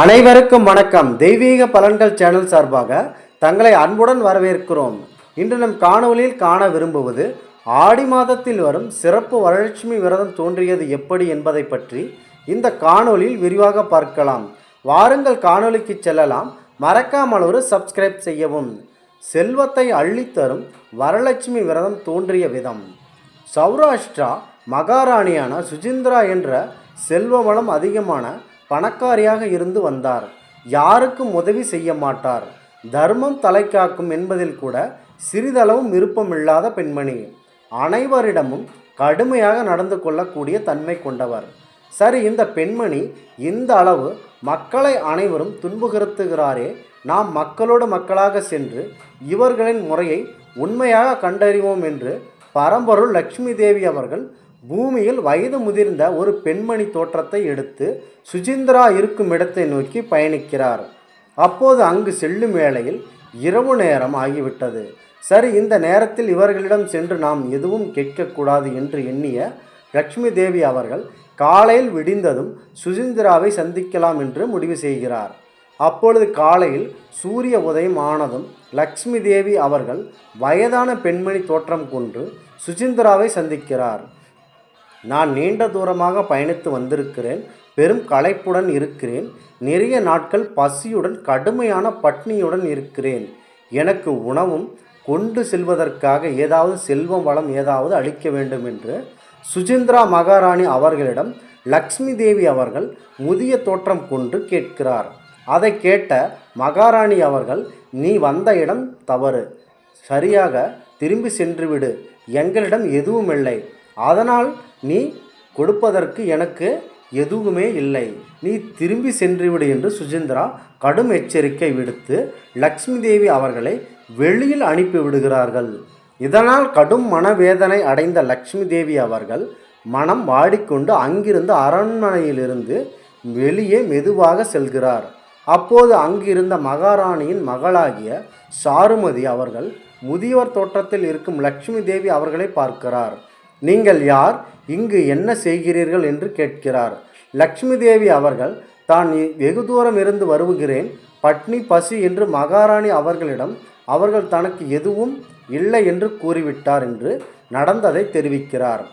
அனைவருக்கும் வணக்கம். தெய்வீக பலன்கள் சேனல் சார்பாக தங்களை அன்புடன் வரவேற்கிறோம். இன்று நம் காணொலியில் காண விரும்புவது ஆடி மாதத்தில் வரும் சிறப்பு வரலட்சுமி விரதம் தோன்றியது எப்படி என்பதை பற்றி இந்த காணொலியில் விரிவாக பார்க்கலாம். வாருங்கள் காணொலிக்கு செல்லலாம். மறக்காமல் ஒரு சப்ஸ்கிரைப் செய்யவும். செல்வத்தை அள்ளித்தரும் வரலட்சுமி விரதம் தோன்றிய விதம். சௌராஷ்டிரா மகாராணியான சுஜிந்திரா என்ற செல்வ வளம் அதிகமான பணக்காரியாக இருந்து வந்தார். யாருக்கும் உதவி செய்ய மாட்டார். தர்மம் தலைக்காக்கும் என்பதில் கூட சிறிதளவும் விருப்பமில்லாத பெண்மணி. அனைவரிடமும் கடுமையாக நடந்து கொள்ளக்கூடிய தன்மை கொண்டவர். சரி இந்த பெண்மணி இந்த அளவு மக்களை அனைவரும் துன்புறுத்துகிறாரே. நாம் மக்களோடு மக்களாக சென்று இவர்களின் முறையை உண்மையாக கண்டறிவோம் என்று பரம்பொருள் லட்சுமி தேவி அவர்கள் பூமியில் வயது முதிர்ந்த ஒரு பெண்மணி தோற்றத்தை எடுத்து சுஜிந்திரா இருக்கும் இடத்தை நோக்கி பயணிக்கிறார். அப்போது அங்கு செல்லும் வேளையில் இரவு நேரம் ஆகிவிட்டது. சரி இந்த நேரத்தில் இவர்களிடம் சென்று நாம் எதுவும் கேட்கக்கூடாது என்று எண்ணிய லக்ஷ்மி தேவி அவர்கள் காலையில் விடிந்ததும் சுஜிந்திராவை சந்திக்கலாம் என்று முடிவு செய்கிறார். அப்பொழுது காலையில் சூரிய உதயம் ஆனதும் லக்ஷ்மி தேவி அவர்கள் வயதான பெண்மணி தோற்றம் கொண்டு சுஜிந்திராவை சந்திக்கிறார். நான் நீண்ட தூரமாக பயணித்து வந்திருக்கிறேன் பெரும் களைப்புடன் இருக்கிறேன் நிறைய நாட்கள் பசியுடன் கடுமையான பட்னியுடன் இருக்கிறேன். எனக்கு உணவும் கொண்டு செல்வதற்காக ஏதாவது செல்வம் வளம் ஏதாவது அளிக்க வேண்டும் என்று சுஜிந்திரா மகாராணி அவர்களிடம் லக்ஷ்மி தேவி அவர்கள் முதிய தோற்றம் கொண்டு கேட்கிறார். அதை கேட்ட மகாராணி அவர்கள் நீ வந்த இடம் தவறு. சரியாக திரும்பி சென்றுவிடு எங்களிடம் எதுவும் இல்லை அதனால் நீ கொடுப்பதற்கு எனக்கு எதுவுமே இல்லை. நீ திரும்பி சென்றுவிடு என்று சுஜிந்திரா கடும் எச்சரிக்கை விடுத்து லக்ஷ்மி தேவி அவர்களை வெளியில் அனுப்பி விடுகிறார்கள் இதனால் கடும் மனவேதனை அடைந்த லக்ஷ்மி தேவி அவர்கள் மனம் வாடிக்கொண்டு அங்கிருந்து அரண்மனையிலிருந்து வெளியே மெதுவாக செல்கிறார். அப்போது அங்கிருந்த மகாராணியின் மகளாகிய சாருமதி அவர்கள் முதியோர் தோற்றத்தில் இருக்கும் லக்ஷ்மி தேவி அவர்களை பார்க்கிறார். நீங்கள் யார்? இங்கு என்ன செய்கிறீர்கள் என்று கேட்கிறார். லக்ஷ்மி தேவி அவர்கள் தான் வெகு தூரம் இருந்து வருகிறேன். பட்னி பசி என்று மகாராணி அவர்களிடம் அவர்கள் தனக்கு எதுவும் இல்லை என்று கூறிவிட்டார் என்று நடந்ததை தெரிவிக்கிறார்.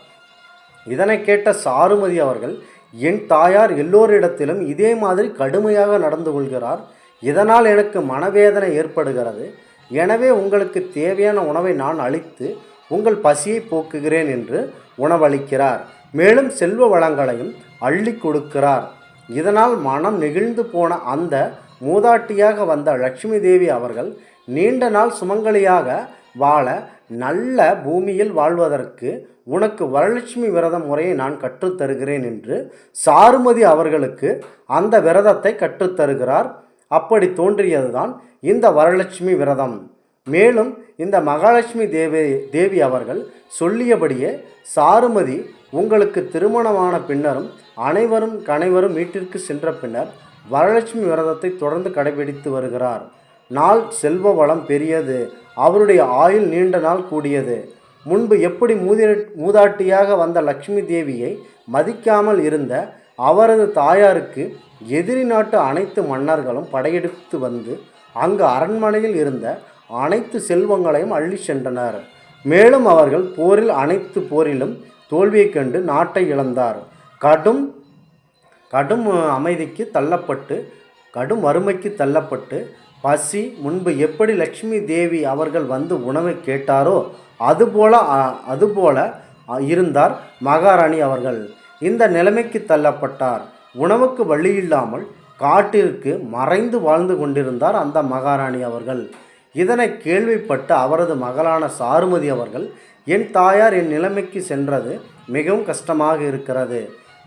இதனை கேட்ட சாருமதி அவர்கள் என் தாயார் எல்லோரிடத்திலும் இதே மாதிரி கடுமையாக நடந்து கொள்கிறார். இதனால் எனக்கு மனவேதனை ஏற்படுகிறது. எனவே உங்களுக்கு தேவையான உணவை நான் அளித்து உங்கள் பசியை போக்குகிறேன் என்று உணவளிக்கிறார். மேலும் செல்வ வளங்களையும் அள்ளி கொடுக்கிறார். இதனால் மனம் நெகிழ்ந்து போன அந்த மூதாட்டியாக வந்த லட்சுமி தேவி அவர்கள் நீண்ட நாள் சுமங்கலியாக வாழ நல்ல பூமியில் வாழ்வதற்கு உனக்கு வரலட்சுமி விரத முறையை நான் கற்றுத்தருகிறேன் என்று சாருமதி அவர்களுக்கு அந்த விரதத்தை கற்றுத்தருகிறார் அப்படி தோன்றியதுதான் இந்த வரலட்சுமி விரதம். மேலும் இந்த மகாலட்சுமி தேவி தேவி அவர்கள் சொல்லியபடியே சாருமதி உங்களுக்கு திருமணமான பின்னரும் அனைவரும் கனைவரும் வீட்டிற்கு சென்ற பின்னர் வரலட்சுமி விரதத்தை தொடர்ந்து கடைபிடித்து வருகிறார். நாள் செல்வ வளம் பெரியது. அவருடைய ஆயுள் நீண்ட நாள் கூடியது. முன்பு எப்படி மூதி மூதாட்டியாக வந்த லக்ஷ்மி தேவியை மதிக்காமல் இருந்த அவரது தாயாருக்கு எதிரி நாட்டு அனைத்து மன்னர்களும் படையெடுத்து வந்து அங்கு அரண்மனையில் இருந்த அனைத்து செல்வங்களையும் அள்ளி சென்றனர். மேலும் அவர்கள் போரில் அனைத்து போரிலும் தோல்வியைக் கண்டு நாட்டை இழந்தார். கடும் கடும் அமைதிக்கு தள்ளப்பட்டு கடும் வறுமைக்கு தள்ளப்பட்டு பசி முன்பு எப்படி லட்சுமி தேவி அவர்கள் வந்து உணவை கேட்டாரோ அதுபோல அதுபோல இருந்தார் மகாராணி அவர்கள். இந்த நிலைமைக்கு தள்ளப்பட்டார். உணவுக்கு வழி இல்லாமல் காட்டிற்கு மறைந்து வாழ்ந்து கொண்டிருந்தார் அந்த மகாராணி அவர்கள். இதனை கேள்விப்பட்ட அவரது மகளான சாருமதி அவர்கள் என் தாயார் என் நிலைமைக்கு சென்றது மிகவும் கஷ்டமாக இருக்கிறது.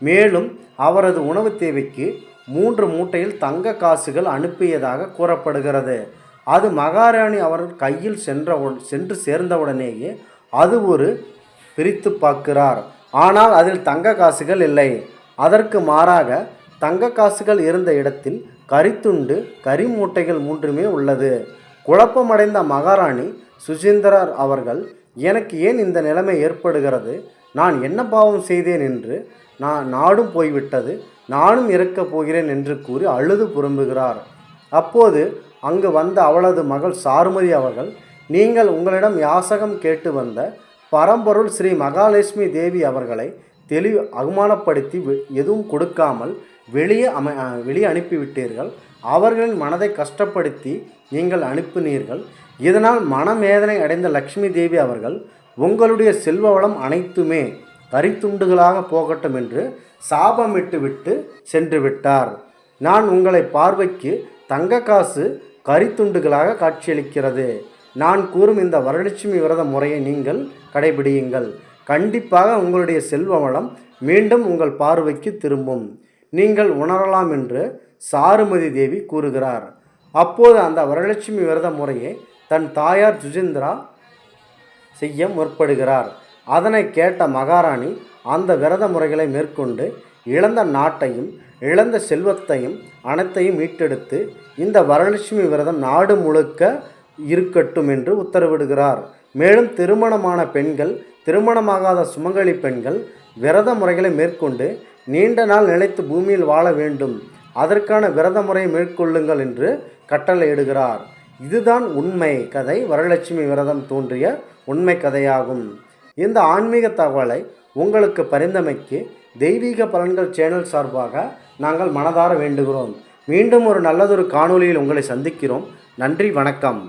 மேலும் அவரது உணவு தேவைக்கு மூன்று மூட்டையில் தங்க காசுகள் அனுப்பியதாக கூறப்படுகிறது. அது மகாராணி அவர்கள் கையில் சென்ற சென்று சேர்ந்தவுடனேயே அது ஒரு பிரித்து பார்க்கிறார். ஆனால் அதில் தங்க காசுகள் இல்லை. அதற்கு மாறாக தங்க காசுகள் இருந்த இடத்தில் கரித்துண்டு கறி மூட்டைகள் மூன்றுமே உள்ளது. குழப்பமடைந்த மகாராணி சுசீந்திரர் அவர்கள் எனக்கு ஏன் இந்த நிலைமை ஏற்படுகிறது? நான் என்ன பாவம் செய்தேன் என்று? நான் நாடும் போய்விட்டது. நானும் இறக்கப் போகிறேன் என்று கூறி அழுது புறம்புகிறார். அப்போது அங்கு வந்த அவளது மகள் சாருமதி அவர்கள் நீங்கள் உங்களிடம் யாசகம் கேட்டு வந்த பரம்பொருள் ஸ்ரீ மகாலட்சுமி தேவி அவர்களை தெளிவு அவமானப்படுத்தி எதுவும் கொடுக்காமல் வெளியே அமை வெளியே அனுப்பிவிட்டீர்கள். அவர்களின் மனதை கஷ்டப்படுத்தி நீங்கள் அனுப்பினீர்கள். இதனால் மனமேதனை அடைந்த லக்ஷ்மி தேவி அவர்கள் உங்களுடைய செல்வ வளம் அனைத்துமே கரித்துண்டுகளாக போகட்டும் என்று சாபமிட்டு விட்டு சென்று விட்டார். நான் உங்களை பார்வைக்கு தங்க காசு கரித்துண்டுகளாக காட்சியளிக்கிறது. நான் கூறும் இந்த வரலட்சுமி விரத முறையை நீங்கள் கடைபிடியுங்கள். கண்டிப்பாக உங்களுடைய செல்வ வளம் மீண்டும் உங்கள் பார்வைக்கு திரும்பும். நீங்கள் உணரலாம் என்று சாருமதி தேவி கூறுகிறார். அப்போது அந்த வரலட்சுமி விரத முறையை தன் தாயார் சுஜிந்திரா செய்ய முற்படுகிறார். அதனை கேட்ட மகாராணி அந்த விரத முறைகளை மேற்கொண்டு இழந்த நாட்டையும் இழந்த செல்வத்தையும் அனைத்தையும் மீட்டெடுத்து இந்த வரலட்சுமி விரதம் நாடு முழுக்க இருக்கட்டும் என்று உத்தரவிடுகிறார். மேலும் திருமணமான பெண்கள் திருமணமாகாத சுமங்கலி பெண்கள் விரத முறைகளை மேற்கொண்டு நீண்ட நாள் நிலைத்து பூமியில் வாழ வேண்டும். அதற்கான விரத முறையை மேற்கொள்ளுங்கள் என்று கட்டளையிடுகிறார். இதுதான் உண்மை கதை. வரலட்சுமி விரதம் தோன்றிய உண்மை கதையாகும். இந்த ஆன்மீக தகவலை உங்களுக்கு பரிந்தமைக்கு தெய்வீக பலன்கள் சேனல் சார்பாக நாங்கள் மனதார வேண்டுகிறோம். மீண்டும் ஒரு நல்லதொரு காணொளியில் உங்களை சந்திக்கிறோம். நன்றி வணக்கம்.